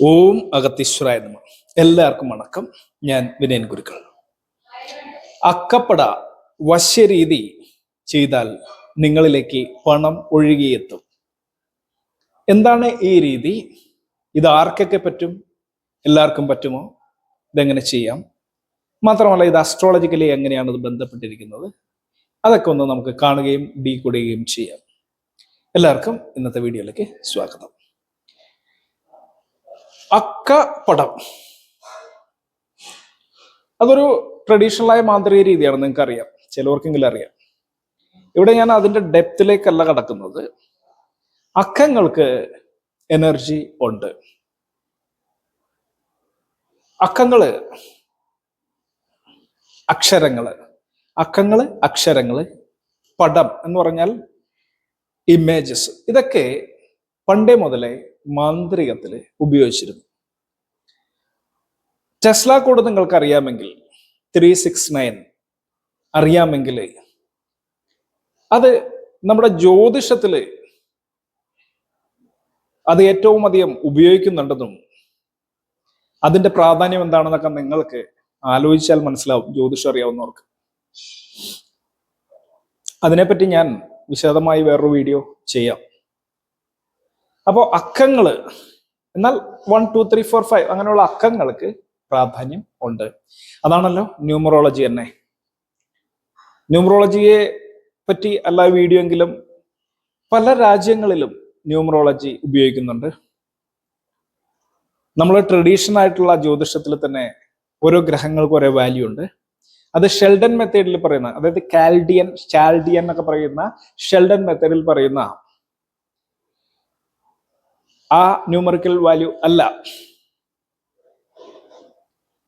ഓം അഗത്തീശ്വരായ നമ. എല്ലാവർക്കും വണക്കം. ഞാൻ വിനയൻ ഗുരുക്കൾ അക്കപ്പട വശ്യരീതി ചെയ്താൽ നിങ്ങളിലേക്ക് പണം ഒഴുകിയെത്തും. എന്താണ് ഈ രീതി? ഇത് ആർക്കൊക്കെ പറ്റും? എല്ലാവർക്കും പറ്റുമോ? ഇതെങ്ങനെ ചെയ്യാം? മാത്രമല്ല ഇത് അസ്ട്രോളജിക്കലി എങ്ങനെയാണ് ഇത് ബന്ധപ്പെട്ടിരിക്കുന്നത്? അതൊക്കെ ഒന്ന് നമുക്ക് കാണുകയും ഡീ കൂടുകയും ചെയ്യാം. എല്ലാവർക്കും ഇന്നത്തെ വീഡിയോയിലേക്ക് സ്വാഗതം. അക്കപ്പടം അതൊരു ട്രഡീഷണലായ മാന്ത്രിക രീതിയാണ് നിങ്ങൾക്ക് അറിയാം ചിലവർക്കെങ്കിലും അറിയാം. ഇവിടെ ഞാൻ അതിന്റെ ഡെപ്തിലേക്കല്ല കടക്കുന്നത്. അക്കങ്ങൾക്ക് എനർജി ഉണ്ട്. അക്കങ്ങൾ അക്ഷരങ്ങൾ. അക്കങ്ങൾ അക്ഷരങ്ങൾ പടം എന്ന് പറഞ്ഞാൽ ഇമേജസ് ഇതൊക്കെ പണ്ടേ മുതലേ മാന്ത്രികത്തിൽ ഉപയോഗിച്ചിരുന്നു. ടെസ്ല കോഡ് നിങ്ങൾക്ക് അറിയാമെങ്കിൽ ത്രീ സിക്സ് നയൻ അറിയാമെങ്കിൽ അത് നമ്മുടെ ജ്യോതിഷത്തിൽ അത് ഏറ്റവും അധികം ഉപയോഗിക്കുന്നുണ്ടെന്നും അതിന്റെ പ്രാധാന്യം എന്താണെന്നൊക്കെ നിങ്ങൾക്ക് ആലോചിച്ചാൽ മനസ്സിലാവും ജ്യോതിഷം അറിയാവുന്നവർക്ക്. അതിനെപ്പറ്റി ഞാൻ വിശദമായി വേറൊരു വീഡിയോ ചെയ്യാം. അപ്പോൾ അക്കങ്ങൾ എന്നാൽ one two three four five അങ്ങനെയുള്ള അക്കങ്ങൾക്ക് പ്രാധാന്യം ഉണ്ട്. അതാണല്ലോ ന്യൂമറോളജി തന്നെ. ന്യൂമറോളജിയെ പറ്റി അല്ല വീഡിയോ എങ്കിലും പല രാജ്യങ്ങളിലും ന്യൂമറോളജി ഉപയോഗിക്കുന്നുണ്ട്. നമ്മൾ ട്രഡീഷണൽ ആയിട്ടുള്ള ജ്യോതിഷത്തിൽ തന്നെ ഓരോ ഗ്രഹങ്ങൾക്ക് ഓരോ വാല്യൂ ഉണ്ട്. അത് ഷെൽഡൻ മെത്തേഡിൽ പറയുന്ന അതായത് കാൽഡിയൻ ചാൽഡിയൻ എന്നൊക്കെ പറയുന്ന ഷെൽഡൻ മെത്തേഡിൽ പറയുന്ന ആ ന്യൂമറിക്കൽ വാല്യൂ അല്ല.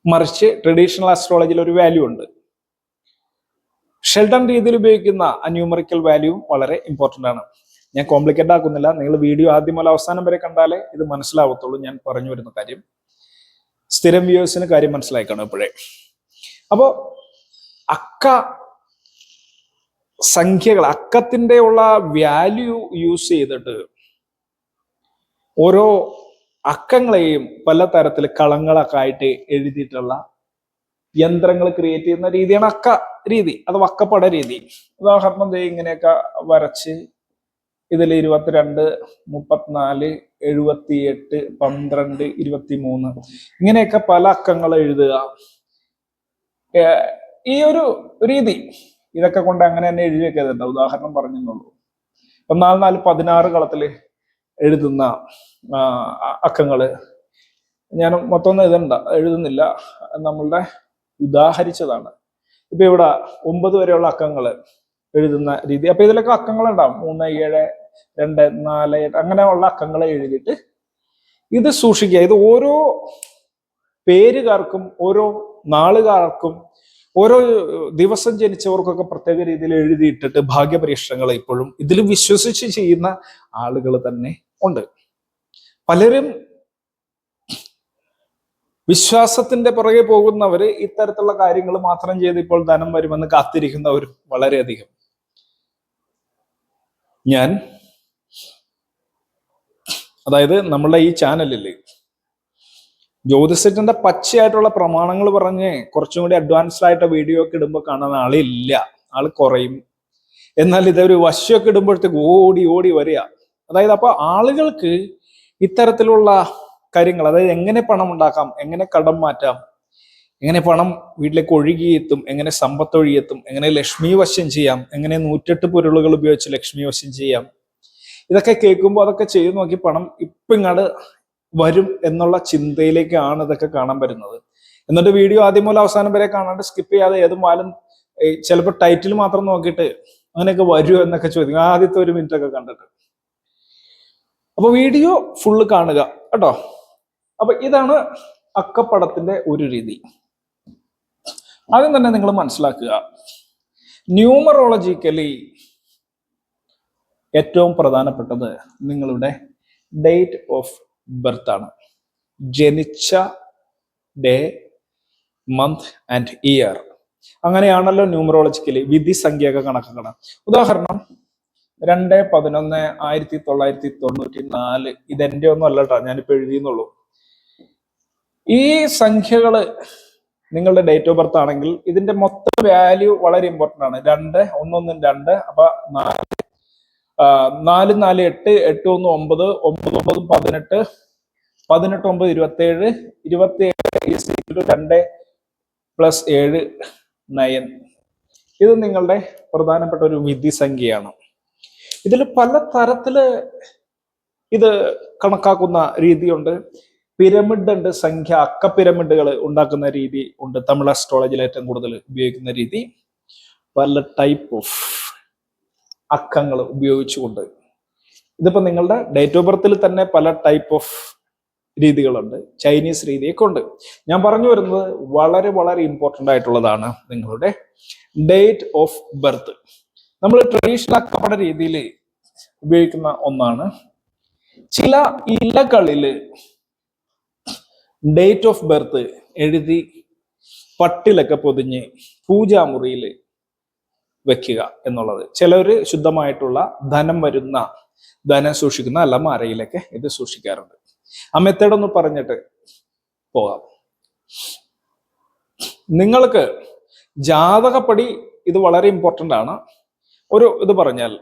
മറിച്ച് ട്രഡീഷണൽ ആസ്ട്രോളജിയിൽ ഒരു വാല്യൂ ഉണ്ട്. ഷെൽഡൺ രീതിയിൽ ഉപയോഗിക്കുന്ന ആ ന്യൂമറിക്കൽ വാല്യൂ വളരെ ഇമ്പോർട്ടന്റ് ആണ്. ഞാൻ കോംപ്ലിക്കേറ്റ് ആക്കുന്നില്ല. നിങ്ങൾ വീഡിയോ ആദ്യം മുതൽ അവസാനം വരെ കണ്ടാലേ ഇത് മനസ്സിലാവത്തുള്ളൂ. ഞാൻ പറഞ്ഞു വരുന്ന കാര്യം. സ്ഥിരം വ്യൂവേഴ്സിന് കാര്യം മനസ്സിലായി ഇപ്പോഴേ? അപ്പോ അക്ക സംഖ്യകൾ അക്കത്തിന്റെ ഉള്ള വാല്യൂ യൂസ് ചെയ്തിട്ട് ഓരോ അക്കങ്ങളെയും പല തരത്തിൽ കളങ്ങളൊക്കെ ആയിട്ട് എഴുതിയിട്ടുള്ള യന്ത്രങ്ങൾ ക്രിയേറ്റ് ചെയ്യുന്ന രീതിയാണ് അക്ക രീതി അത് അക്കപ്പട രീതി. ഉദാഹരണം ദേ ഇങ്ങനെയൊക്കെ വരച്ച് ഇതിൽ ഇരുപത്തിരണ്ട് മുപ്പത്തിനാല് എഴുപത്തിയെട്ട് പന്ത്രണ്ട് ഇരുപത്തി മൂന്ന് ഇങ്ങനെയൊക്കെ പല അക്കങ്ങൾ എഴുതുക. ഈ ഒരു രീതി ഇതൊക്കെ കൊണ്ട് അങ്ങനെ തന്നെ എഴുതി വെക്കരുത് ഉദാഹരണം പറഞ്ഞെന്നുള്ളൂ. നാല് നാല് പതിനാറ് കളത്തിൽ എഴുതുന്ന അക്കങ്ങൾ ഞാൻ മൊത്തം ഒന്നും എഴുതണ്ട എഴുതുന്നില്ല. നമ്മളുടെ ഉദാഹരിച്ചതാണ്. ഇപ്പൊ ഇവിടെ ഒമ്പത് വരെയുള്ള അക്കങ്ങൾ എഴുതുന്ന രീതി. അപ്പൊ ഇതിലൊക്കെ അക്കങ്ങൾ ഉണ്ടാവും മൂന്ന് ഏഴ് രണ്ട് നാല് എട്ട് അങ്ങനെയുള്ള അക്കങ്ങളെ എഴുതിയിട്ട് ഇത് സൂക്ഷിക്കുക. ഇത് ഓരോ പേരുകാർക്കും ഓരോ നാളുകാർക്കും ഓരോ ദിവസം ജനിച്ചവർക്കൊക്കെ പ്രത്യേക രീതിയിൽ എഴുതിയിട്ടിട്ട് ഭാഗ്യപരീക്ഷണങ്ങൾ ഇപ്പോഴും ഇതിൽ വിശ്വസിച്ച് ചെയ്യുന്ന ആളുകൾ തന്നെ ഉണ്ട്. പലരും വിശ്വാസത്തിന്റെ പുറകെ പോകുന്നവർ ഇത്തരത്തിലുള്ള കാര്യങ്ങൾ മാത്രം ചെയ്ത് ഇപ്പോൾ ധനം വരുമെന്ന് കാത്തിരിക്കുന്നവരും വളരെയധികം. ഞാൻ അതായത് നമ്മളുടെ ഈ ചാനലിൽ ജ്യോതിഷത്തിന്റെ പച്ചയായിട്ടുള്ള പ്രമാണങ്ങൾ പറഞ്ഞ് കുറച്ചും കൂടി അഡ്വാൻസ്ഡ് ആയിട്ട് വീഡിയോ ഒക്കെ ഇടുമ്പോൾ കാണാൻ ആളില്ല. ആൾ കുറയും. എന്നാൽ ഇതൊരു വശ്യമൊക്കെ ഇടുമ്പോഴത്തേക്ക് ഓടി ഓടി വരിക. അതായത് അപ്പോൾ ആളുകൾക്ക് ഇത്തരത്തിലുള്ള കാര്യങ്ങൾ അതായത് എങ്ങനെ പണം ഉണ്ടാക്കാം എങ്ങനെ കടം മാറ്റാം എങ്ങനെ പണം വീട്ടിലേക്ക് ഒഴുകിയെത്തും എങ്ങനെ സമ്പത്ത് ഒഴുകിയെത്തും എങ്ങനെ ലക്ഷ്മി വശം ചെയ്യാം എങ്ങനെ നൂറ്റെട്ട് പൊരുളുകൾ ഉപയോഗിച്ച് ലക്ഷ്മി വശം ചെയ്യാം ഇതൊക്കെ കേൾക്കുമ്പോൾ അതൊക്കെ ചെയ്തു നോക്കി പണം ഇപ്പൊ ഇങ്ങോട്ട് വരും എന്നുള്ള ചിന്തയിലേക്കാണ് ഇതൊക്കെ കാണാൻ വരുന്നത് എന്നിട്ട് വീഡിയോ ആദ്യം മുതൽ അവസാനം വരെ കാണാണ്ട് സ്കിപ്പ് ചെയ്യാതെ ഏതും വാലും ചിലപ്പോൾ ടൈറ്റിൽ മാത്രം നോക്കിയിട്ട് അങ്ങനെയൊക്കെ വരുമോ എന്നൊക്കെ ചോദിക്കും. ആദ്യത്തെ ഒരു മിനിറ്റ് ഒക്കെ കണ്ടിട്ട്. അപ്പൊ വീഡിയോ ഫുള്ള് കാണുക കേട്ടോ? അപ്പൊ ഇതാണ് അക്കപ്പടത്തിന്റെ ഒരു രീതി. ആദ്യം തന്നെ നിങ്ങൾ മനസ്സിലാക്കുക ന്യൂമറോളജിക്കലി ഏറ്റവും പ്രധാനപ്പെട്ടത് നിങ്ങളുടെ ഡേറ്റ് ഓഫ് ബർത്ത് ആണ്. ജനിച്ച ഡേ മന്ത് ആൻഡ് ഇയർ അങ്ങനെയാണല്ലോ ന്യൂമറോളജിക്കലി വിധി സംഖ്യയൊക്കെ കണക്കാക്കണം ഉദാഹരണം രണ്ട് പതിനൊന്ന് ആയിരത്തി തൊള്ളായിരത്തി തൊണ്ണൂറ്റി നാല്. ഇതെന്റെ ഒന്നും അല്ല കേട്ടോ ഞാനിപ്പോ എഴുതിയെന്നുള്ളൂ. ഈ സംഖ്യകൾ നിങ്ങളുടെ ഡേറ്റ് ഓഫ് ബർത്ത് ആണെങ്കിൽ ഇതിന്റെ മൊത്തം വാല്യൂ വളരെ ഇമ്പോർട്ടന്റ് ആണ്. രണ്ട് ഒന്നൊന്നും രണ്ട് അപ്പൊ നാല്. നാല് നാല് എട്ട് എട്ട് ഒന്ന് ഒമ്പത് ഒമ്പത് ഒമ്പത് പതിനെട്ട് പതിനെട്ട് ഒമ്പത് ഇരുപത്തി ഏഴ് ഇരുപത്തി ഏഴ് രണ്ട് പ്ലസ് ഏഴ് നയൻ ഇത് നിങ്ങളുടെ പ്രധാനപ്പെട്ട ഒരു വിധി സംഖ്യയാണ്. ഇതിൽ പല തരത്തിൽ ഇത് കണക്കാക്കുന്ന രീതിയുണ്ട്. പിരമിഡ് ഉണ്ട് സംഖ്യ അക്ക പിരമിഡുകൾ ഉണ്ടാക്കുന്ന രീതി ഉണ്ട്. തമിഴ് അസ്ട്രോളജിയിൽ ഏറ്റവും കൂടുതൽ ഉപയോഗിക്കുന്ന രീതി. പല ടൈപ്പ് ഓഫ് അക്കങ്ങൾ ഉപയോഗിച്ചുകൊണ്ട്. ഇതിപ്പോ നിങ്ങളുടെ ഡേറ്റ് ഓഫ് ബർത്തിൽ തന്നെ പല ടൈപ്പ് ഓഫ് രീതികളുണ്ട്. ചൈനീസ് രീതിയൊക്കെ ഉണ്ട്. ഞാൻ പറഞ്ഞു വരുന്നത് വളരെ വളരെ ഇമ്പോർട്ടന്റ് ആയിട്ടുള്ളതാണ് നിങ്ങളുടെ ഡേറ്റ് ഓഫ് ബർത്ത് നമ്മൾ ട്രഡീഷണൽ അക്കപ്പട രീതിയിൽ ഉപയോഗിക്കുന്ന ഒന്നാണ്. ചില ഇലകളിൽ ഡേറ്റ് ഓഫ് ബർത്ത് എഴുതി പട്ടിലൊക്കെ പൊതിഞ്ഞ് പൂജാമുറിയിൽ വെക്കുക എന്നുള്ളത്. ചിലർ ശുദ്ധമായിട്ടുള്ള ധനം വരുന്ന ധനം സൂക്ഷിക്കുന്ന അലമാരയിലൊക്കെ ഇത് സൂക്ഷിക്കാറുണ്ട്. ആ മെത്തേഡ് ഒന്ന് പറഞ്ഞിട്ട് പോകാം. നിങ്ങൾക്ക് ജാതകപ്പടി ഇത് വളരെ ഇമ്പോർട്ടന്റ് ആണ്. ഒരു ഇത് പറഞ്ഞാൽ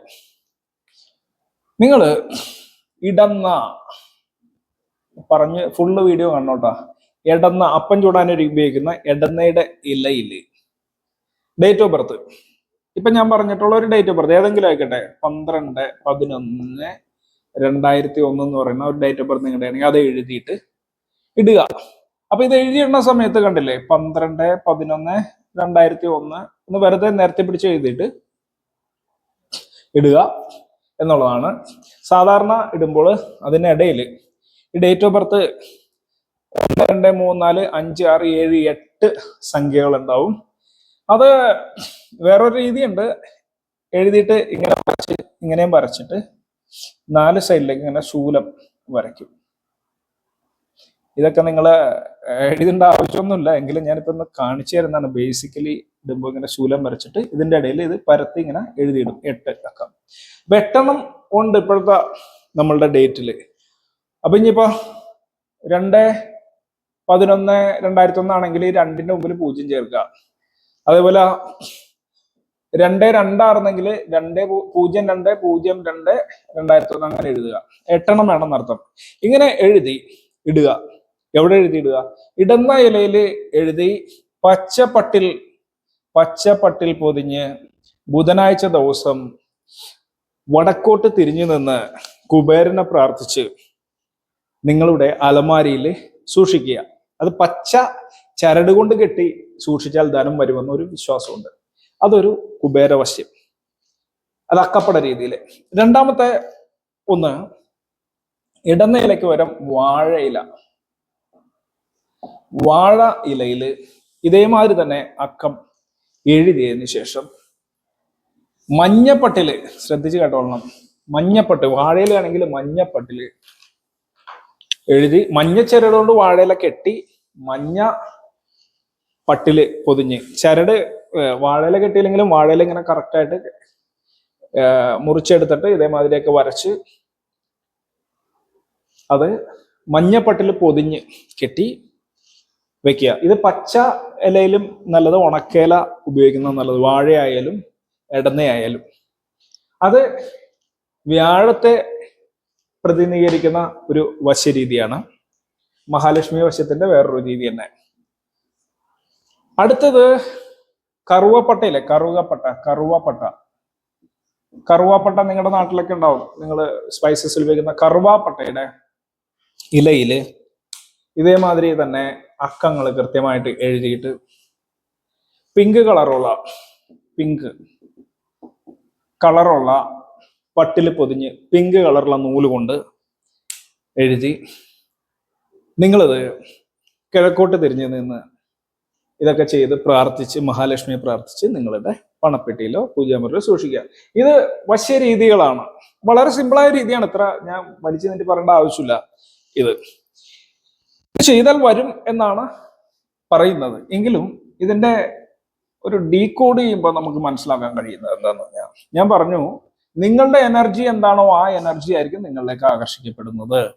നിങ്ങൾ ഇടന്ന പറഞ്ഞ് ഫുള്ള് വീഡിയോ കാണണോട്ടാ എടന്ന അപ്പം ചൂടാനൊരു ഉപയോഗിക്കുന്ന എടന്നയുടെ ഇലയിൽ ഡേറ്റ് ഓഫ് ബർത്ത് ഇപ്പൊ ഞാൻ പറഞ്ഞിട്ടുള്ള ഒരു ഡേറ്റ് ഓഫ് ബർത്ത് ഏതെങ്കിലും ആയിക്കട്ടെ പന്ത്രണ്ട് പതിനൊന്ന് രണ്ടായിരത്തി ഒന്ന് എന്ന് പറയുന്ന ഒരു ഡേറ്റ് ഓഫ് ബർത്ത് നിങ്ങളുടെ ആണെങ്കിൽ അത് എഴുതിയിട്ട് ഇടുക. അപ്പൊ ഇത് എഴുതിയിടുന്ന സമയത്ത് കണ്ടില്ലേ പന്ത്രണ്ട് പതിനൊന്ന് രണ്ടായിരത്തി ഒന്ന് എന്ന് വെറുതെ നേരത്തെ പിടിച്ച് എഴുതിയിട്ട് ഇടുക എന്നുള്ളതാണ്. സാധാരണ ഇടുമ്പോൾ അതിനിടയിൽ ഈ ഡേറ്റ് ഓഫ് ബർത്ത് ഒന്ന് രണ്ട് മൂന്ന് നാല് അഞ്ച് ആറ് ഏഴ് എട്ട് സംഖ്യകൾ ഉണ്ടാവും. അത് വേറൊരു രീതിയുണ്ട്. എഴുതിയിട്ട് ഇങ്ങനെ വരച്ച് ഇങ്ങനെയും വരച്ചിട്ട് നാല് സൈഡിലേക്ക് ഇങ്ങനെ ശൂലം വരയ്ക്കും. ഇതൊക്കെ നിങ്ങൾ എഴുതേണ്ട ആവശ്യമൊന്നുമില്ല. എങ്കിലും ഞാനിപ്പോൾ ഒന്ന് കാണിച്ചു തരുന്നതാണ് ബേസിക്കലി ഇടുമ്പോൾ ഇങ്ങനെ ശൂലം വരച്ചിട്ട് ഇതിന്റെ ഇടയിൽ ഇത് പരത്തി ഇങ്ങനെ എഴുതിയിടും. എട്ട് അക്കം. അപ്പൊ എട്ടെണ്ണം ഉണ്ട് ഇപ്പോഴത്തെ നമ്മളുടെ ഡേറ്റിൽ അപ്പൊ ഇനിയിപ്പോ രണ്ട് പതിനൊന്ന് രണ്ടായിരത്തി ഒന്നാണെങ്കിൽ രണ്ടിന്റെ മുമ്പിൽ പൂജ്യം ചേർക്കുക. അതേപോലെ രണ്ട് രണ്ടായിരുന്നെങ്കിൽ രണ്ട് പൂജ്യം രണ്ട് പൂജ്യം രണ്ട് രണ്ടായിരത്തി ഒന്ന് അങ്ങനെ എഴുതുക. എട്ടെണ്ണം വേണം എന്നർത്ഥം. ഇങ്ങനെ എഴുതി ഇടുക. എവിടെ എഴുതി ഇടുക? ഇടുന്ന ഇലയിൽ എഴുതി പച്ചപ്പട്ടിൽ പച്ചപ്പട്ടിൽ പൊതിഞ്ഞ് ബുധനാഴ്ച ദിവസം വടക്കോട്ട് തിരിഞ്ഞു നിന്ന് കുബേരനെ പ്രാർത്ഥിച്ച് നിങ്ങളുടെ അലമാരിയിൽ സൂക്ഷിക്കുക. അത് പച്ച ചരട് കൊണ്ട് കെട്ടി സൂക്ഷിച്ചാൽ ധനം വരുമെന്ന് ഒരു വിശ്വാസമുണ്ട്. അതൊരു കുബേരവശ്യം. അത് അക്കപ്പട രീതിയിൽ. രണ്ടാമത്തെ ഒന്ന് ഇടന്ന ഇലയ്ക്ക് വരം വാഴയില വാഴ ഇലയിൽ ഇതേമാതിരി തന്നെ അക്കം എഴുതിയതിന് ശേഷം മഞ്ഞപ്പട്ടിൽ ശ്രദ്ധിച്ച് കേട്ടോളണം. മഞ്ഞപ്പട്ട് വാഴയിലാണെങ്കിൽ മഞ്ഞപ്പട്ടിൽ എഴുതി മഞ്ഞ ചരട് കൊണ്ട് വാഴയില കെട്ടി മഞ്ഞ പട്ടിൽ പൊതിഞ്ഞ്. ചരട് വാഴയില കെട്ടിയില്ലെങ്കിലും വാഴയില ഇങ്ങനെ കറക്റ്റായിട്ട് മുറിച്ചെടുത്തിട്ട് ഇതേമാതിരിയൊക്കെ വരച്ച് അത് മഞ്ഞപ്പട്ടിൽ പൊതിഞ്ഞ് കെട്ടി വെക്കുക. ഇത് പച്ച ഇലയിലും നല്ലത് ഉണക്കേല ഉപയോഗിക്കുന്നത് നല്ലത്. വാഴയായാലും എടന്നയായാലും. അത് വ്യാഴത്തെ പ്രതിനിധീകരിക്കുന്ന ഒരു വശ്യരീതിയാണ്. മഹാലക്ഷ്മി വശ്യത്തിന്റെ വേറൊരു രീതി തന്നെ. അടുത്തത് കറുവപ്പട്ടയില്ലേ കറുവപ്പട്ട കറുവപ്പട്ട. കറുവാപ്പട്ട നിങ്ങളുടെ നാട്ടിലൊക്കെ ഉണ്ടാവും. നിങ്ങൾ സ്പൈസസിൽ ഉപയോഗിക്കുന്ന കറുവാപ്പട്ടയുടെ ഇലയിൽ ഇതേമാതിരി തന്നെ അക്കങ്ങൾ കൃത്യമായിട്ട് എഴുതിയിട്ട് പിങ്ക് കളറുള്ള പിങ്ക് കളറുള്ള പട്ടിൽ പൊതിഞ്ഞ് പിങ്ക് കളറുള്ള നൂൽ കൊണ്ട് എഴുതി. നിങ്ങളത് കിഴക്കോട്ട് തിരിഞ്ഞു നിന്ന് ഇതൊക്കെ ചെയ്ത് പ്രാർത്ഥിച്ച് മഹാലക്ഷ്മിയെ പ്രാർത്ഥിച്ച് നിങ്ങളുടെ പണപ്പെട്ടിയിലോ പൂജാമുറിയിലോ സൂക്ഷിക്കുക. ഇത് വശ്യ രീതികളാണ് വളരെ സിമ്പിളായ രീതിയാണ്. ഇത്ര ഞാൻ വലിച്ചു നീട്ടി പറയേണ്ട ആവശ്യമില്ല. ഇത് ചെയ്താൽ വരും എന്നാണ് പറയുന്നത്. എങ്കിലും ഇതിന്റെ ഒരു ഡീകോഡ് ചെയ്യുമ്പോൾ നമുക്ക് മനസ്സിലാക്കാൻ കഴിയുന്നത് എന്താന്ന് പറഞ്ഞാൽ ഞാൻ പറഞ്ഞു നിങ്ങളുടെ എനർജി എന്താണോ ആ എനർജി ആയിരിക്കും നിങ്ങളിലേക്ക് ആകർഷിക്കപ്പെടുന്നത്.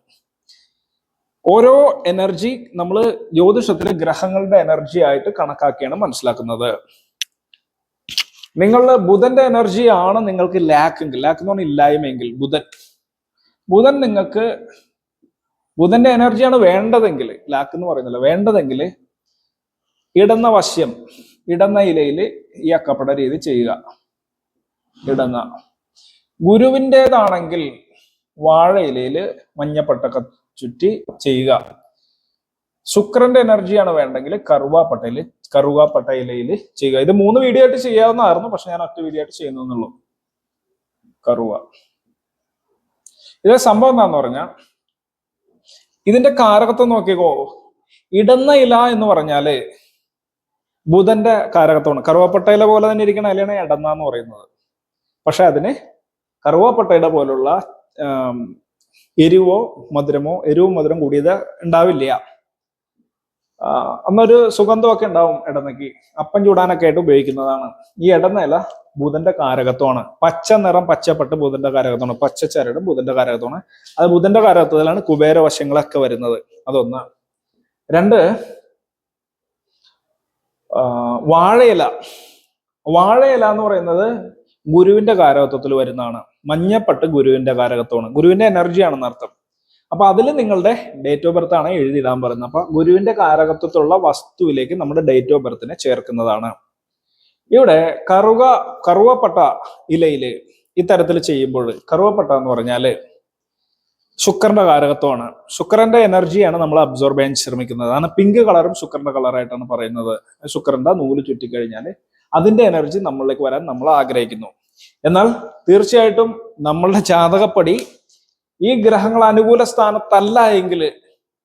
ഓരോ എനർജി നമ്മൾ ജ്യോതിഷത്തിൽ ഗ്രഹങ്ങളുടെ എനർജി ആയിട്ട് കണക്കാക്കിയാണ് മനസ്സിലാക്കുന്നത്. നിങ്ങളുടെ ബുധന്റെ എനർജി ആണ് നിങ്ങൾക്ക് ലാക്ക് എങ്കിൽ ലാക്ക് എന്ന് പറഞ്ഞാൽ ഇല്ലായ്മയെങ്കിൽ ബുധൻ. ബുധൻ നിങ്ങൾക്ക് ബുധന്റെ എനർജിയാണ് വേണ്ടതെങ്കിൽ ലാക്ക് എന്ന് പറയുന്നില്ല വേണ്ടതെങ്കിൽ ഇടന്ന വശ്യം ഇടന്ന ഇലയിൽ ഈ അക്കപ്പട രീതി ചെയ്യുക. ഇടന്ന. ഗുരുവിന്റെതാണെങ്കിൽ വാഴ ഇലയിൽ മഞ്ഞപ്പട്ടൊക്കെ ചുറ്റി ചെയ്യുക. ശുക്രന്റെ എനർജിയാണ് വേണ്ടെങ്കിൽ കറുവാപ്പട്ടയിൽ കറുവാപ്പട്ട ഇലയിൽ ചെയ്യുക. ഇത് മൂന്ന് വീഡിയോ ആയിട്ട് ചെയ്യാവുന്നതായിരുന്നു പക്ഷെ ഞാൻ ഒറ്റ വീഡിയോ ആയിട്ട് ചെയ്യുന്നുള്ളൂ കറുവ. ഇത് സംഭവം എന്താന്ന് പറഞ്ഞാൽ ഇതിന്റെ കാരകത്വം നോക്കിക്കോ. ഇടന്ന ഇല എന്ന് പറഞ്ഞാൽ ബുധന്റെ കാരകത്വമാണ്. കറുവപ്പട്ടയില പോലെ തന്നെ ഇരിക്കുന്ന ഇലയാണ് ഇടന്ന എന്ന് പറയുന്നത്. പക്ഷെ അതിന് കറുവാപ്പട്ടയുടെ പോലുള്ള എരിവോ മധുരമോ എരിവും മധുരം കൂടിയത് ഉണ്ടാവില്ല. അന്നൊരു സുഗന്ധമൊക്കെ ഉണ്ടാവും ഇടനക്കി. അപ്പം ചൂടാനൊക്കെ ആയിട്ട് ഉപയോഗിക്കുന്നതാണ്. ഈ ഇടനില ബുധന്റെ കാരകത്വമാണ്. പച്ച നിറം പച്ചപ്പെട്ട് ബുധന്റെ കാരകത്വമാണ്. പച്ച ചരട് ബുധന്റെ കാരകത്വമാണ്. അത് ബുധന്റെ കാരകത്വത്തിലാണ് കുബേരവശങ്ങളൊക്കെ വരുന്നത്. അതൊന്ന്. രണ്ട് വാഴയില. വാഴയില എന്ന് പറയുന്നത് ഗുരുവിന്റെ കാരകത്വത്തിൽ വരുന്നതാണ്. മഞ്ഞപ്പട്ട് ഗുരുവിന്റെ കാരകത്വമാണ്. ഗുരുവിന്റെ എനർജിയാണെന്ന് അർത്ഥം അപ്പൊ അതിൽ നിങ്ങളുടെ ഡേറ്റ് ഓഫ് ബർത്ത് ആണ് എഴുതിയിടാൻ പറയുന്നത്. അപ്പൊ ഗുരുവിന്റെ കാരകത്വത്തിലുള്ള വസ്തുവിലേക്ക് നമ്മുടെ ഡേറ്റ് ഓഫ് ബർത്തിനെ ചേർക്കുന്നതാണ്. ഇവിടെ കറുക കറുവപ്പട്ട ഇലയിൽ ഇത്തരത്തിൽ ചെയ്യുമ്പോൾ കറുവപ്പട്ട എന്ന് പറഞ്ഞാൽ ശുക്രന്റെ കാരകത്വമാണ്. ശുക്രന്റെ എനർജിയാണ് നമ്മൾ അബ്സോർബ് ചെയ്യാൻ ശ്രമിക്കുന്നത്. അതാണ് പിങ്ക് കളറും ശുക്രന്റെ കളറായിട്ടാണ് പറയുന്നത്. ശുക്രന്റെ നൂൽ ചുറ്റിക്കഴിഞ്ഞാൽ അതിന്റെ എനർജി നമ്മളിലേക്ക് വരാൻ നമ്മൾ ആഗ്രഹിക്കുന്നു. എന്നാൽ തീർച്ചയായിട്ടും നമ്മളുടെ ജാതകപ്പടി ഈ ഗ്രഹങ്ങൾ അനുകൂല സ്ഥാനത്തല്ല എങ്കിൽ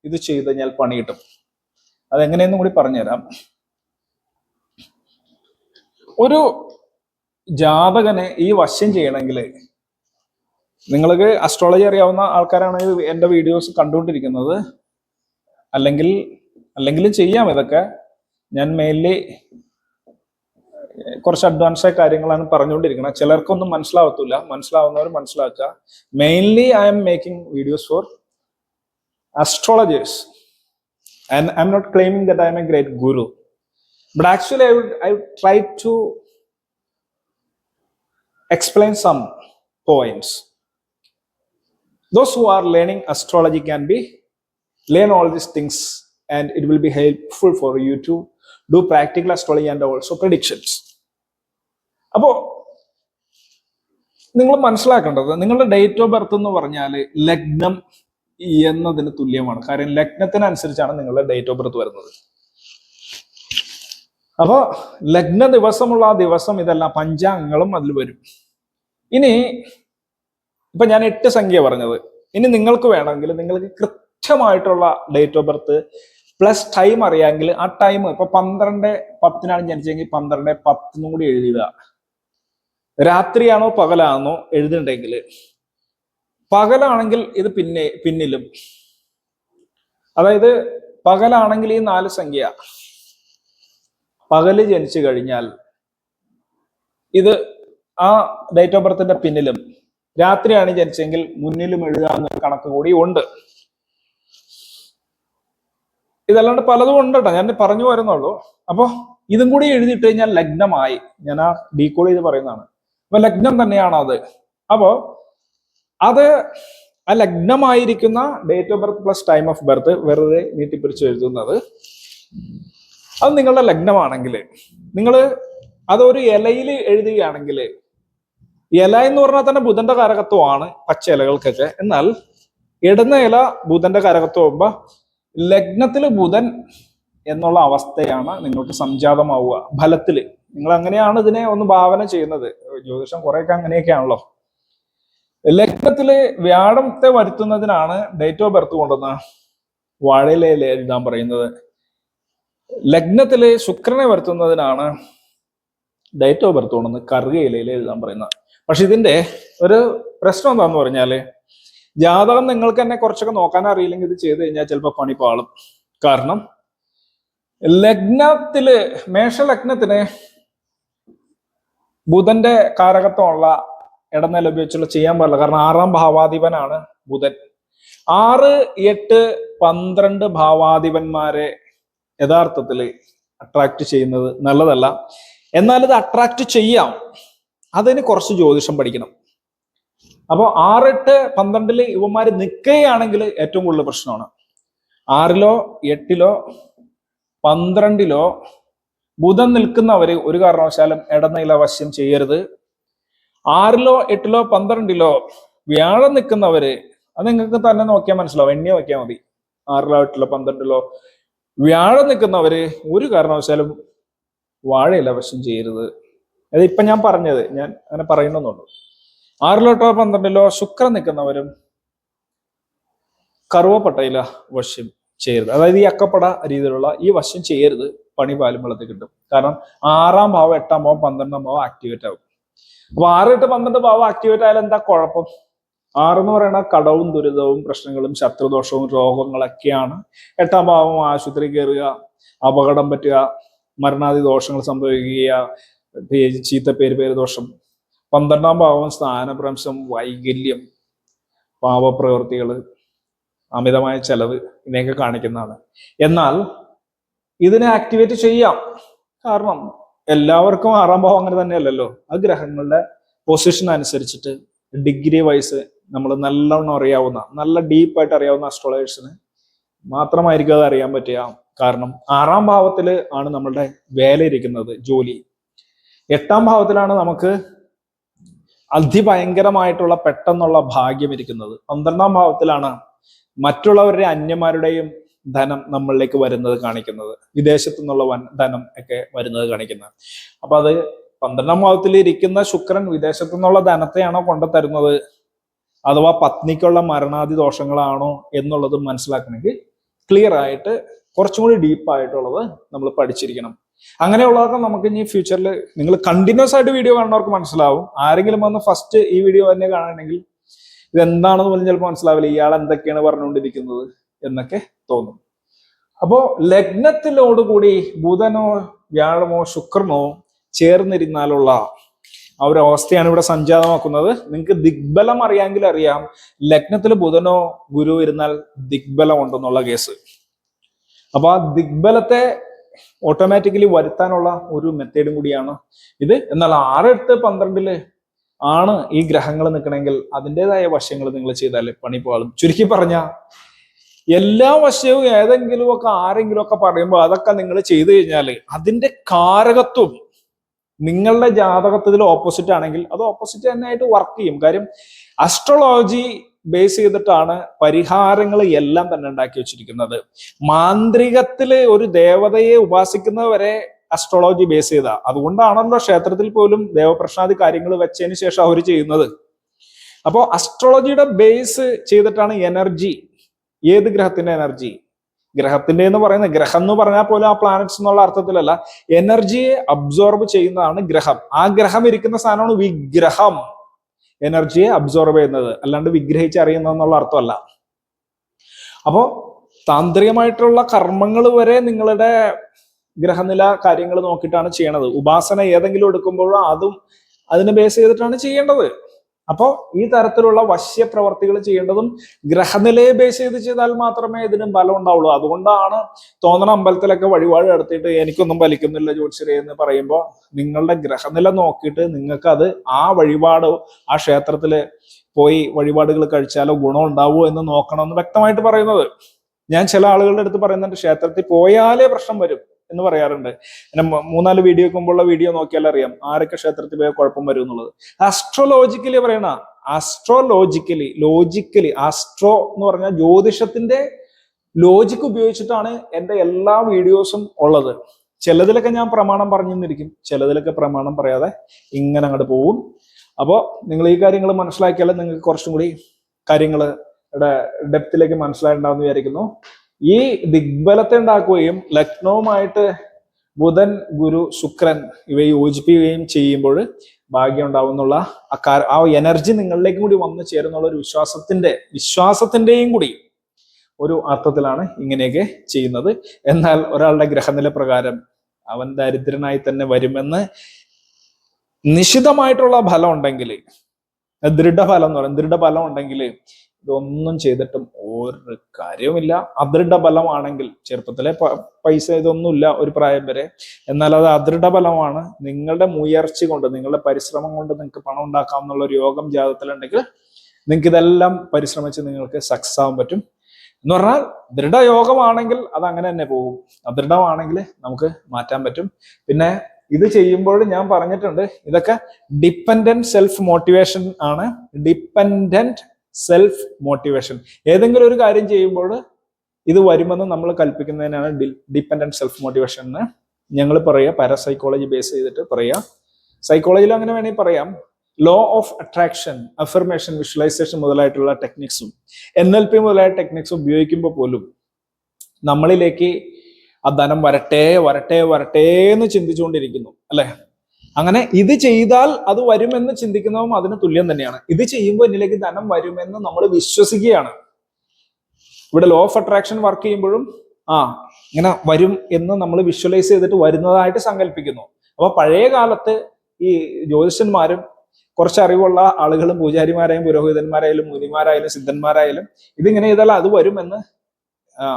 ഇത് ചെയ്ത് കഴിഞ്ഞാൽ പണി കിട്ടും. അതെങ്ങനെയെന്നും കൂടി പറഞ്ഞുതരാം. ഒരു ജാതകനെ ഈ വശം ചെയ്യണമെങ്കിൽ നിങ്ങൾക്ക് അസ്ട്രോളജി അറിയാവുന്ന ആൾക്കാരാണെങ്കിൽ എന്റെ വീഡിയോസ് കണ്ടുകൊണ്ടിരിക്കുന്നത്. അല്ലെങ്കിൽ അല്ലെങ്കിലും ചെയ്യാം ഇതൊക്കെ. ഞാൻ മെയിൻലി കുറച്ച് അഡ്വാൻസ് ആയ കാര്യങ്ങളാണ് പറഞ്ഞുകൊണ്ടിരിക്കുന്നത് ചിലർക്കൊന്നും മനസ്സിലാവത്തില്ല മനസ്സിലാവുന്നവർ മനസ്സിലാക്കുക mainly I'm making videos for astrologers and I'm not claiming that I'm a great guru but actually I would I try to explain some points. Those who are learning astrology can be learn all these things and it will be helpful for you to do practical astrology and also predictions. അപ്പോ നിങ്ങൾ മനസ്സിലാക്കേണ്ടത് നിങ്ങളുടെ date of birth എന്ന് പറഞ്ഞാൽ ലഗ്നം എന്നതിന് തുല്യമാണ്. കാര്യം ലഗ്നത്തിനനുസരിച്ചാണ് നിങ്ങളുടെ ഡേറ്റ് ഓഫ് ബർത്ത് വരുന്നത്. അപ്പോ ലഗ്ന ദിവസമുള്ള ആ ദിവസം ഇതെല്ലാം പഞ്ചാംഗങ്ങളും അതിൽ വരും. ഇനി ഇപ്പൊ ഞാൻ എട്ട് സംഖ്യ പറഞ്ഞത്. ഇനി നിങ്ങൾക്ക് വേണമെങ്കിൽ നിങ്ങൾക്ക് കൃത്യമായിട്ടുള്ള date of birth plus time അറിയാമെങ്കിൽ ആ ടൈം ഇപ്പൊ പന്ത്രണ്ട് പത്തിനാണ് ജനിച്ചെങ്കിൽ പന്ത്രണ്ട് പത്തിനും കൂടി എഴുതിയിടുക. രാത്രിയാണോ പകലാണോ എഴുതുന്നുണ്ടെങ്കിൽ പകലാണെങ്കിൽ ഇത് പിന്നെ പിന്നിലും. അതായത് പകലാണെങ്കിൽ ഈ നാല് സംഖ്യ. പകൽ ജനിച്ചു കഴിഞ്ഞാൽ ഇത് ആ ഡേറ്റ് ഓഫ് ബർത്തിന്റെ പിന്നിലും. രാത്രിയാണ് ജനിച്ചെങ്കിൽ മുന്നിലും എഴുതാമെന്ന കണക്ക് കൂടി ഉണ്ട്. ഇതല്ലാണ്ട് പലതും ഉണ്ട് കേട്ടോ. ഞാൻ പറഞ്ഞു വരുന്നുള്ളൂ. അപ്പൊ ഇതും കൂടി എഴുതിയിട്ട് കഴിഞ്ഞാൽ ലഗ്നമായി. ഞാൻ ആ ഡീകോഡ് ചെയ്ത് പറയുന്നതാണ്. അപ്പൊ ലഗ്നം തന്നെയാണ് അത്. അപ്പോ അത് ആ ലഗ്നമായിരിക്കുന്ന date of birth plus time of birth വെറുതെ നീട്ടിപ്പിരിച്ച് എഴുതുന്നത്. അത് നിങ്ങളുടെ ലഗ്നമാണെങ്കിൽ നിങ്ങൾ അതൊരു ഇലയിൽ എഴുതുകയാണെങ്കിൽ ഇല എന്ന് പറഞ്ഞാൽ തന്നെ ബുധന്റെ കാരകത്വമാണ് പച്ച ഇലകൾക്കൊക്കെ. എന്നാൽ ഇടുന്ന ഇല ബുധന്റെ കാരകത്വമാകുമ്പോ ലഗ്നത്തിൽ ബുധൻ എന്നുള്ള അവസ്ഥയാണ് നിങ്ങൾക്ക് സംജാതമാവുക ഫലത്തിൽ. നിങ്ങൾ അങ്ങനെയാണ് ഇതിനെ ഒന്ന് ഭാവന ചെയ്യുന്നത്. ജ്യോതിഷം കുറെയൊക്കെ അങ്ങനെയൊക്കെയാണല്ലോ. ലഗ്നത്തിൽ വ്യാഴത്തെ വരുത്തുന്നതിനാണ് ഡേറ്റ് ഓഫ് ബർത്ത് കൊണ്ടുവന്ന വാഴയിലയിൽ എഴുതാൻ പറയുന്നത്. ലഗ്നത്തിൽ ശുക്രനെ വരുത്തുന്നതിനാണ് ഡേറ്റ് ഓഫ് ബർത്ത് കൊണ്ടുവന്ന് കറുകയിലയിൽ എഴുതാൻ പറയുന്നത്. പക്ഷെ ഇതിന്റെ ഒരു പ്രശ്നം എന്താന്ന് പറഞ്ഞാൽ ജാതകം നിങ്ങൾക്ക് തന്നെ കുറച്ചൊക്കെ നോക്കാൻ അറിയില്ലെങ്കിൽ ഇത് ചെയ്ത് കഴിഞ്ഞാൽ ചിലപ്പോൾ പണി പാളും. കാരണം ലഗ്നത്തിൽ മേഷലഗ്നത്തിന് ബുധന്റെ കാരകത്വമുള്ള ഇടനില ഉപയോഗിച്ചുള്ള ചെയ്യാൻ പാടില്ല. കാരണം ആറാം ഭാവാധിപനാണ് ബുധൻ. ആറ് എട്ട് പന്ത്രണ്ട് ഭാവാധിപന്മാരെ യഥാർത്ഥത്തിൽ അട്രാക്ട് ചെയ്യുന്നത് നല്ലതല്ല. എന്നാൽ ഇത് അട്രാക്ട് ചെയ്യാം. അതിന് കുറച്ച് ജ്യോതിഷം പഠിക്കണം. അപ്പോൾ ആറെട്ട് പന്ത്രണ്ടിൽ ഇവന്മാര് നിൽക്കുകയാണെങ്കിൽ ഏറ്റവും കൂടുതൽ പ്രശ്നമാണ്. ആറിലോ എട്ടിലോ പന്ത്രണ്ടിലോ ബുധൻ നിൽക്കുന്നവര് ഒരു കാരണവശാലും ഇടനില വശ്യം ചെയ്യരുത്. ആറിലോ എട്ടിലോ പന്ത്രണ്ടിലോ വ്യാഴം നിൽക്കുന്നവര് അത് നിങ്ങൾക്ക് തന്നെ നോക്കിയാൽ മനസ്സിലാവും. എണ്ണി നോക്കിയാൽ മതി. ആറിലോ എട്ടിലോ പന്ത്രണ്ടിലോ വ്യാഴം നിൽക്കുന്നവര് ഒരു കാരണവശാലും വാഴയില വശ്യം ചെയ്യരുത്. അത് ഇപ്പൊ ഞാൻ പറഞ്ഞത് ഞാൻ അങ്ങനെ പറയുന്നുള്ളൂ ആറിലോട്ടോ പന്ത്രണ്ടിലോ ശുക്രൻ നിൽക്കുന്നവരും കറുവപ്പട്ടയില വശ്യം ചെയ്യരുത്. അതായത് ഈ അക്കപ്പട രീതിയിലുള്ള ഈ വശ്യം ചെയ്യരുത്. പണി പാലും വെള്ളത്തിൽ കിട്ടും. കാരണം ആറാം ഭാവം എട്ടാം ഭാവം പന്ത്രണ്ടാം ഭാവം ആക്ടിവേറ്റ് ആവും. അപ്പൊ ആറ് എട്ട് പന്ത്രണ്ട് ഭാവം ആക്ടിവേറ്റ് ആയാലും എന്താ കുഴപ്പം? ആറ് എന്ന് പറയുന്ന കടവും ദുരിതവും പ്രശ്നങ്ങളും ശത്രുദോഷവും രോഗങ്ങളൊക്കെയാണ് എട്ടാം ഭാവം ആശുപത്രി കയറുക അപകടം പറ്റുക മരണാദി ദോഷങ്ങൾ സംഭവിക്കുക ചീത്ത പേര് പേര് ദോഷം. പന്ത്രണ്ടാം ഭാവം സ്ഥാനഭ്രംശം വൈകല്യം പാവപ്രവൃത്തികൾ അമിതമായ ചെലവ് ഇതിനെയൊക്കെ കാണിക്കുന്നതാണ്. എന്നാൽ ഇതിനെ ആക്ടിവേറ്റ് ചെയ്യാം. കാരണം എല്ലാവർക്കും ആറാം ഭാവം അങ്ങനെ തന്നെയല്ലല്ലോ. ആ ഗ്രഹങ്ങളുടെ പൊസിഷൻ അനുസരിച്ചിട്ട് ഡിഗ്രി വൈസ് നമ്മൾ നല്ലോണം അറിയാവുന്ന നല്ല ഡീപ്പായിട്ട് അറിയാവുന്ന അസ്ട്രോളജേഴ്സിന് മാത്രമായിരിക്കും അത് അറിയാൻ പറ്റുക. കാരണം ആറാം ഭാവത്തിൽ ആണ് നമ്മളുടെ വേല ഇരിക്കുന്നത് ജോലി. എട്ടാം ഭാവത്തിലാണ് നമുക്ക് അതിഭയങ്കരമായിട്ടുള്ള പെട്ടെന്നുള്ള ഭാഗ്യം ഇരിക്കുന്നത്. പന്ത്രണ്ടാം ഭാവത്തിലാണ് മറ്റുള്ളവരുടെ അന്യന്മാരുടെയും ധനം നമ്മളിലേക്ക് വരുന്നത് കാണിക്കുന്നത്. വിദേശത്തു നിന്നുള്ള വൻ ധനം ഒക്കെ വരുന്നത് കാണിക്കുന്നത്. അപ്പൊ അത് പന്ത്രണ്ടാം ഭാവത്തിൽ ഇരിക്കുന്ന ശുക്രൻ വിദേശത്തു നിന്നുള്ള ധനത്തെയാണോ കൊണ്ടുതരുന്നത്? അഥവാ പത്നിക്കുള്ള മരണാദി ദോഷങ്ങളാണോ എന്നുള്ളത് മനസ്സിലാക്കണമെങ്കിൽ ക്ലിയർ ആയിട്ട് കുറച്ചും കൂടി ഡീപ്പായിട്ടുള്ളത് നമ്മൾ പഠിച്ചിരിക്കണം. അങ്ങനെയുള്ളതൊക്കെ നമുക്ക് ഇനി ഫ്യൂച്ചറിൽ നിങ്ങൾ കണ്ടിന്യൂസ് ആയിട്ട് വീഡിയോ കാണുന്നവർക്ക് മനസ്സിലാവും. ആരെങ്കിലും വന്ന് ഫസ്റ്റ് ഈ വീഡിയോ തന്നെ കാണണമെങ്കിൽ ഇതെന്താണെന്ന് പോലും ചിലപ്പോൾ മനസ്സിലാവില്ല. ഇയാൾ എന്തൊക്കെയാണ് പറഞ്ഞുകൊണ്ടിരിക്കുന്നത് എന്നൊക്കെ തോന്നും. അപ്പോ ലഗ്നത്തിലോടുകൂടി ബുധനോ വ്യാഴമോ ശുക്രനോ ചേർന്നിരുന്നാലുള്ള ആ ഒരു അവസ്ഥയാണ് ഇവിടെ സംജാതമാക്കുന്നത്. നിങ്ങൾക്ക് ദിഗ്ബലം അറിയാമെങ്കിൽ അറിയാം. ലഗ്നത്തിൽ ബുധനോ ഗുരു ഇരുന്നാൽ ദിഗ്ബലം ഉണ്ടെന്നുള്ള കേസ്. അപ്പൊ ആ ദിഗ്ബലത്തെ ഓട്ടോമാറ്റിക്കലി വരുത്താനുള്ള ഒരു മെത്തേഡും കൂടിയാണ് ഇത്. എന്നാൽ ആറെട്ട് പന്ത്രണ്ടിൽ ആണ് ഈ ഗ്രഹങ്ങൾ നിൽക്കണമെങ്കിൽ അതിന്റെതായ വശങ്ങൾ നിങ്ങൾ ചെയ്താൽ പണി പോകും ചുരുക്കി പറഞ്ഞ എല്ലാ വശവും ഏതെങ്കിലും ഒക്കെ ആരെങ്കിലും ഒക്കെ പറയുമ്പോൾ അതൊക്കെ നിങ്ങൾ ചെയ്തു കഴിഞ്ഞാൽ അതിന്റെ കാരകത്വം നിങ്ങളുടെ ജാതകത്തിൽ ഓപ്പോസിറ്റ് ആണെങ്കിൽ അത് ഓപ്പോസിറ്റ് തന്നെ ആയിട്ട് വർക്ക് ചെയ്യും. കാര്യം അസ്ട്രോളജി ബേസ് ചെയ്തിട്ടാണ് പരിഹാരങ്ങൾ എല്ലാം തന്നെ ഉണ്ടാക്കി വെച്ചിരിക്കുന്നത്. മാന്ത്രികത്തിൽ ഒരു ദേവതയെ ഉപാസിക്കുന്നവരെ അസ്ട്രോളജി ബേസ് ചെയ്ത. അതുകൊണ്ടാണല്ലോ ക്ഷേത്രത്തിൽ പോലും ദേവപ്രശ്നാദി കാര്യങ്ങൾ വെച്ചതിന് ശേഷം അവർ ചെയ്യുന്നത്. അപ്പോൾ അസ്ട്രോളജിയുടെ ബേസ് ചെയ്തിട്ടാണ് എനർജി ഏത് ഗ്രഹത്തിന്റെ എനർജി? ഗ്രഹത്തിന്റെ എന്ന് പറയുന്നത് ഗ്രഹം എന്ന് പറഞ്ഞാൽ പോലും ആ പ്ലാനറ്റ്സ് എന്നുള്ള അർത്ഥത്തിലല്ല. എനർജിയെ അബ്സോർബ് ചെയ്യുന്നതാണ് ഗ്രഹം. ആ ഗ്രഹം ഇരിക്കുന്ന സാധനമാണ് വിഗ്രഹം. എനർജിയെ അബ്സോർബ് ചെയ്യുന്നത്. അല്ലാണ്ട് വിഗ്രഹിച്ച് അറിയുന്നത് എന്നുള്ള അർത്ഥമല്ല. അപ്പോ താന്ത്രികമായിട്ടുള്ള കർമ്മങ്ങൾ വരെ നിങ്ങളുടെ ഗ്രഹനില കാര്യങ്ങൾ നോക്കിയിട്ടാണ് ചെയ്യണത്. ഉപാസന ഏതെങ്കിലും എടുക്കുമ്പോഴോ അതും അതിനെ ബേസ് ചെയ്തിട്ടാണ് ചെയ്യേണ്ടത്. അപ്പോൾ ഈ തരത്തിലുള്ള വശ്യ പ്രവർത്തികൾ ചെയ്യേണ്ടതും ഗ്രഹനിലയെ ബേസ് ചെയ്ത് ചെയ്താൽ മാത്രമേ ഇതിന് ബലം ഉണ്ടാവുള്ളൂ. അതുകൊണ്ടാണ് തോന്നണ അമ്പലത്തിലൊക്കെ വഴിപാട് നടത്തിയിട്ട് എനിക്കൊന്നും ഫലിക്കുന്നില്ല ജ്യോത്സ്യരെ എന്ന് പറയുമ്പോൾ നിങ്ങളുടെ ഗ്രഹനില നോക്കിയിട്ട് നിങ്ങൾക്ക് അത് ആ വഴിപാട് ആ ക്ഷേത്രത്തിൽ പോയി വഴിപാടുകൾ കഴിച്ചാലോ ഗുണം ഉണ്ടാവുമോ എന്ന് നോക്കണമെന്ന് വ്യക്തമായിട്ട് പറയുന്നത്. ഞാൻ ചില ആളുകളുടെ അടുത്ത് പറയുന്നുണ്ട് ക്ഷേത്രത്തിൽ പോയാലേ പ്രശ്നം വരും. എന്ന് പറയാറുണ്ട്. പിന്നെ മൂന്നാൽ വീഡിയോ വെക്കുമ്പോഴുള്ള വീഡിയോ നോക്കിയാൽ അറിയാം ആരൊക്കെ ക്ഷേത്രത്തിൽ പോയാൽ കുഴപ്പം വരും എന്നുള്ളത്. ആസ്ട്രോലോജിക്കലി പറയണ ആസ്ട്രോലോജിക്കലി ലോജിക്കലി ആസ്ട്രോ എന്ന് പറഞ്ഞാൽ ജ്യോതിഷത്തിന്റെ ലോജിക്ക് ഉപയോഗിച്ചിട്ടാണ് എന്റെ എല്ലാ വീഡിയോസും ഉള്ളത്. ചിലതിലൊക്കെ ഞാൻ പ്രമാണം പറഞ്ഞിരിക്കും ചിലതിലൊക്കെ പ്രമാണം പറയാതെ ഇങ്ങനെ അങ്ങോട്ട് പോകും അപ്പോൾ നിങ്ങൾ ഈ കാര്യങ്ങൾ മനസ്സിലാക്കിയാൽ നിങ്ങൾക്ക് കുറച്ചും കൂടി കാര്യങ്ങൾ ഡെപ്തിലേക്ക് മനസ്സിലായിട്ടുണ്ടാവും എന്ന് വിചാരിക്കുന്നു. ഈ ദിഗ്ബലത്തെ ഉണ്ടാക്കുകയും ലക്നവുമായിട്ട് ബുധൻ ഗുരു ശുക്രൻ ഇവയെ യോജിപ്പിക്കുകയും ചെയ്യുമ്പോൾ ഭാഗ്യം ഉണ്ടാവുന്നുള്ള ആ അക്കാര ആ എനർജി നിങ്ങളിലേക്കും കൂടി വന്നു ചേരുന്നുള്ള ഒരു വിശ്വാസത്തിന്റെ വിശ്വാസത്തിന്റെയും കൂടി ഒരു അർത്ഥത്തിലാണ് ഇങ്ങനെയൊക്കെ ചെയ്യുന്നത്. എന്നാൽ ഒരാളുടെ ഗ്രഹനില പ്രകാരം അവൻ ദരിദ്രനായി തന്നെ വരുമെന്ന് നിശിതമായിട്ടുള്ള ഫലം ഉണ്ടെങ്കിൽ ദൃഢഫലം എന്ന് പറയും ദൃഢഫലം ഉണ്ടെങ്കിൽ ഇതൊന്നും ചെയ്തിട്ടും ഒരു കാര്യവുമില്ല. അദൃഢബലമാണെങ്കിൽ ചെറുപ്പത്തിലെ പ- പൈസ ഇതൊന്നുമില്ല ഒരു പ്രായം വരെ. എന്നാൽ അത് അദൃഢബലമാണ്. നിങ്ങളുടെ മുയർച്ച കൊണ്ട് നിങ്ങളുടെ പരിശ്രമം കൊണ്ട് നിങ്ങൾക്ക് പണം ഉണ്ടാക്കാം എന്നുള്ള ഒരു യോഗം ജാതത്തിലുണ്ടെങ്കിൽ നിങ്ങൾക്ക് ഇതെല്ലാം പരിശ്രമിച്ച് നിങ്ങൾക്ക് സക്സസ് ആവാൻ പറ്റും. എന്ന് പറഞ്ഞാൽ ദൃഢ ദൃഢയോഗമാണെങ്കിൽ അത് അങ്ങനെ തന്നെ പോകും. അദൃഢമാണെങ്കിൽ നമുക്ക് മാറ്റാൻ പറ്റും. പിന്നെ ഇത് ചെയ്യുമ്പോൾ ഞാൻ പറഞ്ഞിട്ടുണ്ട് ഇതൊക്കെ ഡിപ്പെൻഡന്റ് സെൽഫ് മോട്ടിവേഷൻ ആണ്. ഡിപ്പെൻഡന്റ് സെൽഫ് മോട്ടിവേഷൻ ഏതെങ്കിലും ഒരു കാര്യം ചെയ്യുമ്പോൾ ഇത് വരുമെന്ന് നമ്മൾ കൽപ്പിക്കുന്നതിനാണ് ഡിപ്പെൻഡന്റ് സെൽഫ് മോട്ടിവേഷൻ എന്ന് ഞങ്ങൾ പറയുക. പാരാസൈക്കോളജി ബേസ് ചെയ്തിട്ട് പറയുക. സൈക്കോളജിയിൽ അങ്ങനെ വേണമെങ്കിൽ പറയാം. Law of attraction affirmation visualisation മുതലായിട്ടുള്ള ടെക്നിക്സും എൻ എൽ പി മുതലായ ടെക്നിക്സും ഉപയോഗിക്കുമ്പോൾ പോലും നമ്മളിലേക്ക് ആ ധനം വരട്ടെ വരട്ടെ വരട്ടെ എന്ന് ചിന്തിച്ചുകൊണ്ടിരിക്കുന്നു. അല്ലെ? അങ്ങനെ ഇത് ചെയ്താൽ അത് വരുമെന്ന് ചിന്തിക്കുന്നതും അതിന് തുല്യം തന്നെയാണ്. ഇത് ചെയ്യുമ്പോൾ എന്നിലേക്ക് ധനം വരുമെന്ന് നമ്മൾ വിശ്വസിക്കുകയാണ്. ഇവിടെ ലോ ഓഫ് അട്രാക്ഷൻ വർക്ക് ചെയ്യുമ്പോഴും ആ ഇങ്ങനെ വരും എന്ന് നമ്മൾ വിഷ്വലൈസ് ചെയ്തിട്ട് വരുന്നതായിട്ട് സങ്കല്പിക്കുന്നു അപ്പൊ പഴയ കാലത്ത് ഈ ജ്യോതിഷന്മാരും കുറച്ച് അറിവുള്ള ആളുകളും പൂജാരിമാരായും പുരോഹിതന്മാരായാലും മുനിമാരായാലും സിദ്ധന്മാരായാലും ഇതിങ്ങനെ ചെയ്താൽ അത് വരുമെന്ന്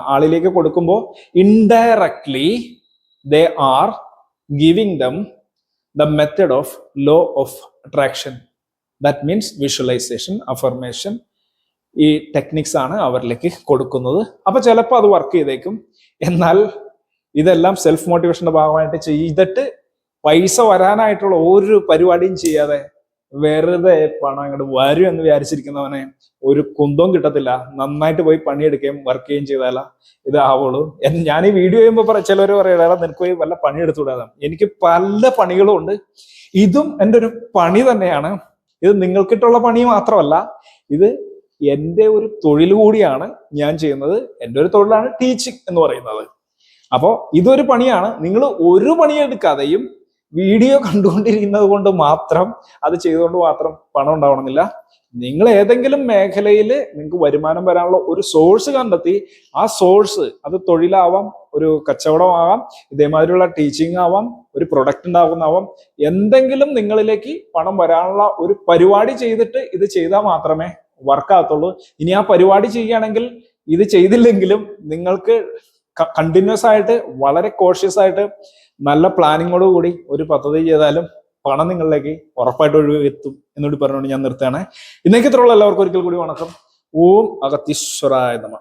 ആളിലേക്ക് കൊടുക്കുമ്പോൾ indirectly they are giving them the method of law of attraction that means visualization affirmation ഈ ടെക്നിക്സ് ആണ് അവരിലേക്ക് കൊടുക്കുന്നത്. അപ്പൊ ചിലപ്പോൾ അത് വർക്ക് ചെയ്തേക്കും. എന്നാൽ ഇതെല്ലാം സെൽഫ് മോട്ടിവേഷന്റെ ഭാഗമായിട്ട് ചെയ്തിട്ട് പൈസ വരാനായിട്ടുള്ള ഒരു പരിപാടിയും ചെയ്യാതെ വെറുതെ പണം അങ്ങോട്ട് വരും എന്ന് വിചാരിച്ചിരിക്കുന്നവനെ ഒരു കുന്തവും കിട്ടത്തില്ല. നന്നായിട്ട് പോയി പണിയെടുക്കുകയും വർക്ക് ചെയ്യുകയും ചെയ്താല ഇത് ആവുള്ളൂ ഞാൻ ഈ വീഡിയോ ചെയ്യുമ്പോൾ പറ ചിലവർ പറയടാ നിനക്ക് പോയി വല്ല പണി എനിക്ക് പല പണികളും ഉണ്ട്. ഇതും എന്റെ ഒരു പണി തന്നെയാണ്. ഇത് നിങ്ങൾക്കിട്ടുള്ള പണി മാത്രമല്ല ഇത് എന്റെ ഒരു തൊഴിൽ കൂടിയാണ് ഞാൻ ചെയ്യുന്നത്. എന്റെ ഒരു തൊഴിലാണ് ടീച്ചിങ് എന്ന് പറയുന്നത്. അപ്പോൾ ഇതൊരു പണിയാണ്. നിങ്ങൾ ഒരു പണിയെടുക്കാതെയും വീഡിയോ കണ്ടുകൊണ്ടിരിക്കുന്നത് കൊണ്ട് മാത്രം അത് ചെയ്തുകൊണ്ട് മാത്രം പണം ഉണ്ടാവണമെന്നില്ല. നിങ്ങൾ ഏതെങ്കിലും മേഖലയിൽ നിങ്ങൾക്ക് വരുമാനം വരാനുള്ള ഒരു സോഴ്സ് കണ്ടെത്തി ആ സോഴ്സ് അത് തൊഴിലാവാം ഒരു കച്ചവടമാവാം ഇതേമാതിരിയുള്ള ടീച്ചിങ് ആവാം ഒരു പ്രൊഡക്റ്റ് ഉണ്ടാകുന്നതാവാം എന്തെങ്കിലും നിങ്ങളിലേക്ക് പണം വരാനുള്ള ഒരു പരിപാടി ചെയ്തിട്ട് ഇത് ചെയ്താൽ മാത്രമേ വർക്ക് ആകത്തുള്ളൂ. ഇനി ആ പരിപാടി ചെയ്യുകയാണെങ്കിൽ ഇത് ചെയ്തില്ലെങ്കിലും നിങ്ങൾക്ക് കണ്ടിന്യൂസ് ആയിട്ട് വളരെ കോഷ്യസ് ആയിട്ട് നല്ല പ്ലാനിങ്ങോടു കൂടി ഒരു പദ്ധതി ചെയ്താലും പണം നിങ്ങളിലേക്ക് ഉറപ്പായിട്ട് ഒഴിവ് എത്തും എന്നുകൂടി പറഞ്ഞുകൊണ്ട് ഞാൻ നിർത്തുകയാണ്. ഇന്നേക്ക് ഇത്രയുള്ള. എല്ലാവർക്കും ഒരിക്കൽ കൂടി വണക്കം. ഓം അഗത്തീശ്വരായ നമ.